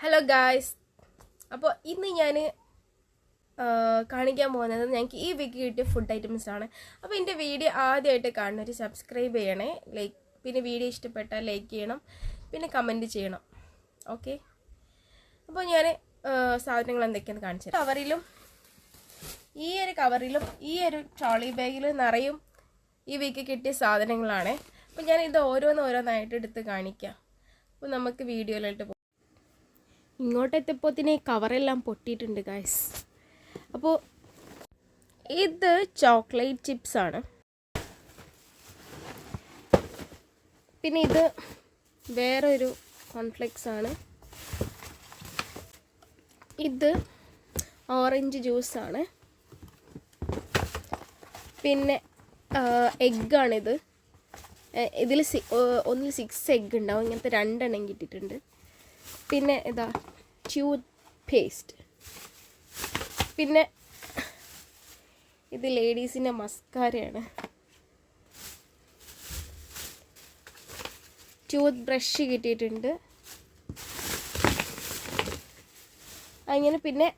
Hello guys അപ്പോൾ ഇന്ന് ഞാൻ കാണിക്കാൻ പോകുന്നത് ഞങ്ങൾക്ക് ഈ വീക്ക് കിട്ടിയ ഫുഡ് ഐറ്റംസ് ആണ്. അപ്പോൾ എന്റെ വീഡിയോ ആദ്യമായിട്ട് കാണുന്നവർ സബ്സ്ക്രൈബ് ചെയ്യണേ. ലൈക്ക് പിന്നെ വീഡിയോ ഇഷ്ടപ്പെട്ടാൽ ലൈക്ക് ചെയ്യണം. പിന്നെ കമന്റ് ചെയ്യണം. ഓക്കെ അപ്പോൾ ഞാൻ സാധനങ്ങൾ എന്തൊക്കെയാണ് കാണിച്ചത് കവറിലും ഈ ഒരു കവറിലും ഈ ഒരു ട്രോളി ബാഗിലും നിറയും ഈ വീക്ക് കിട്ടിയ സാധനങ്ങളാണ്. അപ്പോൾ ഞാൻ ഇത് ഓരോന്ന് ഓരോന്നായിട്ട് എടുത്ത് കാണിക്കാം. അപ്പോൾ നമുക്ക് വീഡിയോയിലോട്ട് പോകാം ഇങ്ങോട്ടെത്തിയപ്പോത്തിന് കവറെല്ലാം പൊട്ടിയിട്ടുണ്ട് ഗായ്സ് അപ്പോൾ ഇത് ചോക്ലേറ്റ് ചിപ്സ് ആണ് പിന്നെ ഇത് വേറൊരു കോൺഫ്ലെക്സ് ആണ് ഇത് ഓറഞ്ച് ജ്യൂസ് ആണ് പിന്നെ എഗ്ഗാണിത്. ഇതിൽ ഒന്നിൽ സിക്സ് എഗ്ഗ് ഉണ്ടാവും ഇങ്ങനത്തെ രണ്ടെണ്ണം കിട്ടിയിട്ടുണ്ട്. പിന്നെ ഇതാ ട്യൂത്ത് പേസ്റ്റ് പിന്നെ ഇത് ലേഡീസിന്റെ മസ്കാരയാണ് ട്യൂത്ത് ബ്രഷ് കിട്ടിയിട്ടുണ്ട്. അങ്ങനെ പിന്നെ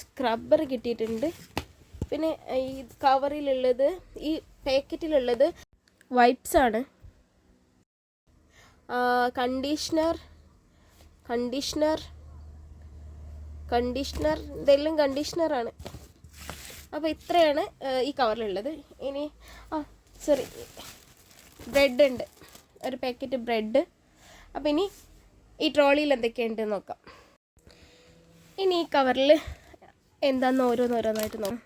സ്ക്രബ്ബർ കിട്ടിയിട്ടുണ്ട്. പിന്നെ ഈ കവറിലുള്ളത് ഈ പാക്കറ്റിലുള്ളത് വൈപ്സാണ് കണ്ടീഷണർ കണ്ടീഷണർ കണ്ടീഷണർ ഇതെല്ലാം കണ്ടീഷണറാണ് അപ്പോൾ ഇത്രയാണ് ഈ കവറിലുള്ളത് ഇനി ആ സോറി ബ്രെഡ് ഉണ്ട്. ഒരു പാക്കറ്റ് ബ്രെഡ് അപ്പോൾ ഇനി ഈ ട്രോളിയിൽ എന്തൊക്കെയുണ്ട് നോക്കാം. ഇനി ഈ കവറിൽ എന്താന്ന് ഓരോന്നോരോന്നായിട്ട് നോക്കാം.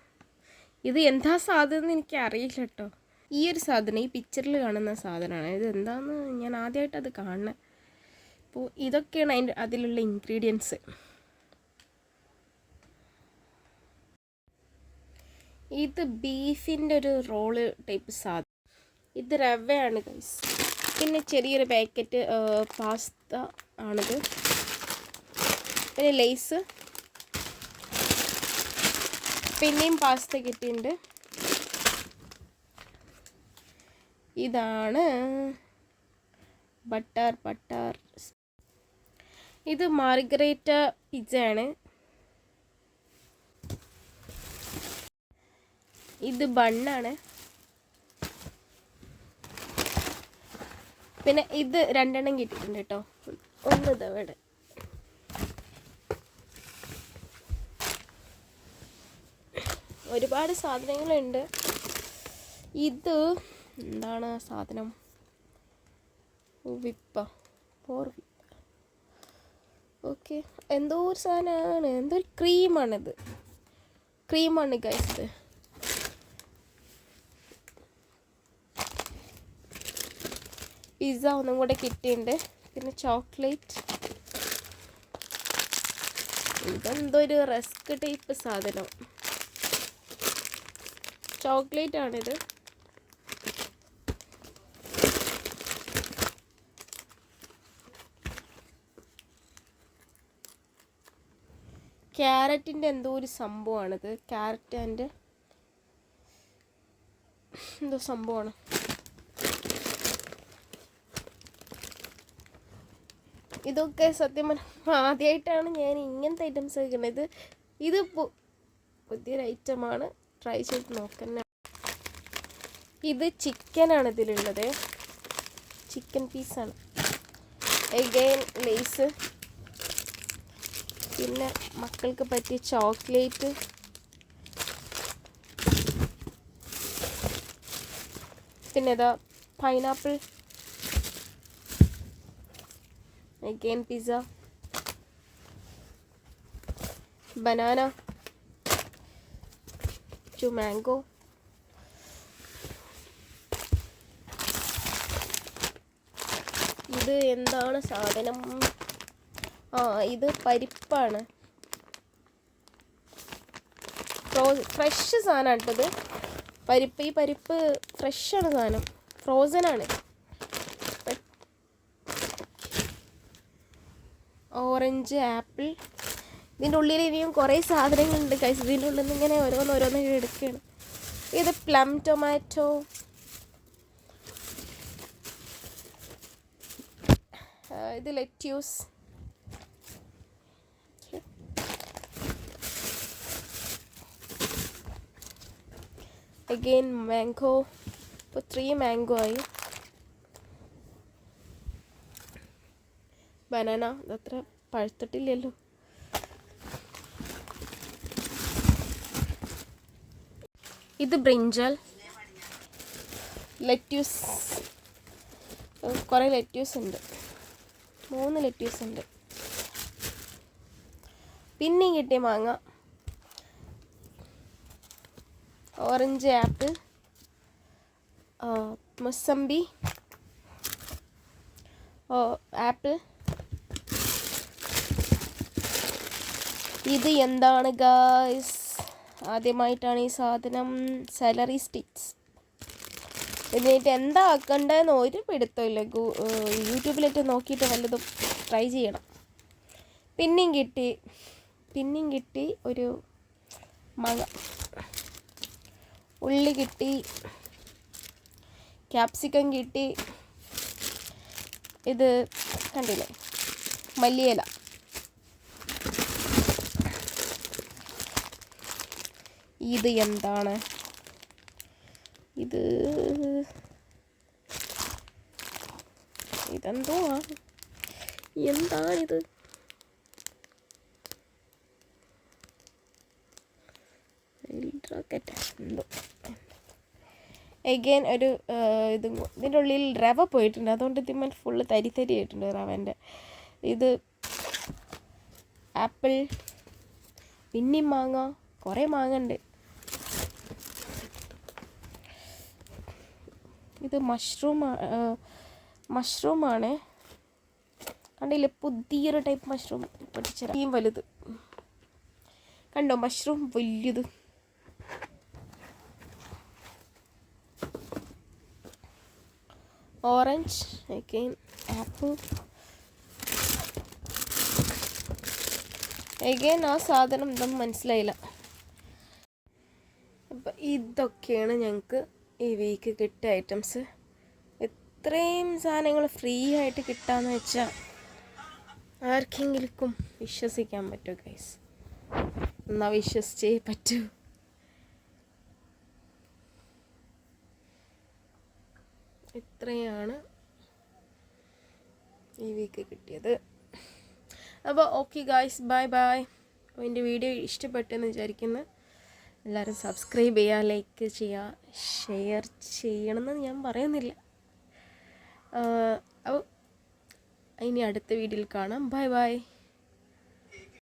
ഇത് എന്താ സാധനം എനിക്ക് അറിയില്ല കേട്ടോ. ഈ ഒരു സാധനം ഈ പിക്ചറിൽ കാണുന്ന സാധനമാണ്. ഇത് എന്താന്ന് ഞാൻ ആദ്യമായിട്ട് അത് കാണുന്നത് അപ്പോൾ ഇതൊക്കെയാണ് അതിന്റെ അതിലുള്ള ഇൻഗ്രീഡിയൻസ് ഇത് ബീഫിന്റെ ഒരു റോൾ ടൈപ്പ് സാധനം. ഇത് റവയാണ് ഗൈസ് പിന്നെ ചെറിയൊരു പാക്കറ്റ് പാസ്ത ആണിത്. പിന്നെ ലേസ് പിന്നെയും പാസ്ത കിട്ടിയിട്ടുണ്ട്. ഇതാണ് ബട്ടർ ബട്ടർ ഇത് മാർഗരേറ്റ പിസ്സയാണ്. ഇത് ബണ്ണാണ്. പിന്നെ ഇത് രണ്ടെണ്ണം കിട്ടിയിട്ടുണ്ട് കേട്ടോ. ഒന്ന് ഇതവിടെ ഒരുപാട് സാധനങ്ങളുണ്ട്. ഇത് എന്താണ് സാധനം? ഉവിപ്പ. വിപ്പ ഓക്കെ. എന്തോ ഒരു സാധനമാണ്. എന്തോ ഒരു ക്രീമാണിത്. ക്രീമാണ് ഗൈസ് പിസ്സ ഒന്നും കൂടെ കിട്ടിയിട്ടുണ്ട്. പിന്നെ ചോക്ലേറ്റ് ഇതെന്തോ ഒരു റസ്ക് ടൈപ്പ് സാധനം. ചോക്ലേറ്റ് ആണിത്. ക്യാരറ്റിന്റെ എന്തോ ഒരു സംഭവമാണിത്. ക്യാരറ്റ് ആൻഡ് എന്തോ സംഭവമാണ്. ഇതൊക്കെ സത്യം പറഞ്ഞാൽ ആദ്യമായിട്ടാണ് ഞാൻ ഇങ്ങനത്തെ ഐറ്റംസ് കഴിക്കുന്നത്. ഇത് പുതിയൊരു ഐറ്റമാണ് ട്രൈ ചെയ്ത് നോക്കുന്ന ഇത് ചിക്കനാണ് ഇതിലുള്ളത്. ചിക്കൻ പീസാണ് എഗെയിൻ ലേസ് പിന്നെ മക്കൾക്ക് പറ്റിയ ചോക്ലേറ്റ്. പിന്നെ ഇതാ pineapple. Again pizza banana to mango ഇത് എന്താണ് സാധനം? ആ ഇത് പരിപ്പാണ്. ഫ്രഷ് സാധനമാണ് കേട്ടത് പരിപ്പ് ഈ പരിപ്പ് ഫ്രഷാണ് സാധനം. ഫ്രോസൺ ആണ്. ഓറഞ്ച് ആപ്പിൾ ഇതിന്റെ ഉള്ളിൽ ഇനിയും കുറേ സാധനങ്ങളുണ്ട് കഴിച്ച് ഇതിന്റെ ഉള്ളിൽ നിന്ന് ഇങ്ങനെ ഓരോന്ന് ഓരോന്ന് എടുക്കുകയാണ് ഇത് പ്ലം ടൊമാറ്റോ ഇത് ലെറ്റ്യൂസ് അഗെയിൻ മാംഗോ ഇപ്പോൾ ത്രീ മാംഗോ ആയി. ബനാന അതത്ര പഴുത്തിട്ടില്ലല്ലോ. ഇത് ബ്രിഞ്ചൽ ലെറ്റ്യൂസ് കുറേ ലെറ്റ്യൂസ് ഉണ്ട്. മൂന്ന് ലെറ്റ്യൂസ് ഉണ്ട്. പിന്നെയും കിട്ടിയ മാങ്ങ. Orange apple mosambi apple. ഇത് എന്താണ് ഗായ്സ് ആദ്യമായിട്ടാണ് ഈ സാധനം സാലറി സ്റ്റിക്സ് എന്നിട്ട് എന്താ ആക്കണ്ടെന്ന് ഒരു പിടുത്തമില്ല യൂട്യൂബിലിട്ട് നോക്കിയിട്ട് വല്ലതും ട്രൈ ചെയ്യണം. പിന്നെയും കിട്ടി പിന്നെയും കിട്ടി ഒരു മാങ്ങ. ഉള്ളി കിട്ടി. ക്യാപ്സിക്കം കിട്ടി. ഇത് കണ്ടില്ലേ? മല്ലിയില. ഇത് എന്താണ്? ഇത് ഇതെന്തോ എന്താണിത് റോക്കറ്റ് എന്തോ എഗെയിൻ ഒരു ഇതും ഇത് ഇതിന്റെ ഉള്ളിൽ റവ പോയിട്ടുണ്ട്. അതുകൊണ്ട് ഇതിന്മേൽ ഫുള്ള് തരി തരി ആയിട്ടുണ്ട് റവന്റെ. ഇത് ആപ്പിൾ പിന്നെയും മാങ്ങ കുറേ മാങ്ങ ഉണ്ട്. ഇത് മഷ്റൂം മഷ്റൂമാണ് കണ്ടില്ലേ? പുതിയൊരു ടൈപ്പ് മഷ്റൂം പൊട്ടിച്ചു വലുത്. കണ്ടോ? മഷ്റൂം വലിയത്. ഓറഞ്ച് ഓക്കെ ആപ്പിൾ എഗെയിൻ ആ സാധനം ഇതൊന്നും മനസ്സിലായില്ല. അപ്പം ഇതൊക്കെയാണ് ഞങ്ങൾക്ക് ഈ വീക്ക് കിട്ടിയ ഐറ്റംസ് ഇത്രയും സാധനങ്ങൾ ഫ്രീ ആയിട്ട് കിട്ടാന്ന് വെച്ചാൽ ആർക്കെങ്കിലും വിശ്വസിക്കാൻ പറ്റുമോ ഗൈസ് എന്നാൽ വിശ്വസിച്ചേ പറ്റൂ. ഇത്രയാണ് ഈ വീക്ക് കിട്ടിയത്. അപ്പോൾ ഓക്കെ ഗായ്സ് ബൈ ബൈ എന്റെ വീഡിയോ ഇഷ്ടപ്പെട്ടെന്ന് വിചാരിക്കുന്നു. എല്ലാവരും സബ്സ്ക്രൈബ് ചെയ്യുക ലൈക്ക് ചെയ്യുക ഷെയർ ചെയ്യണമെന്ന് ഞാൻ പറയുന്നില്ല. അപ്പോൾ ഇനി അടുത്ത വീഡിയോയിൽ കാണാം. Bye bye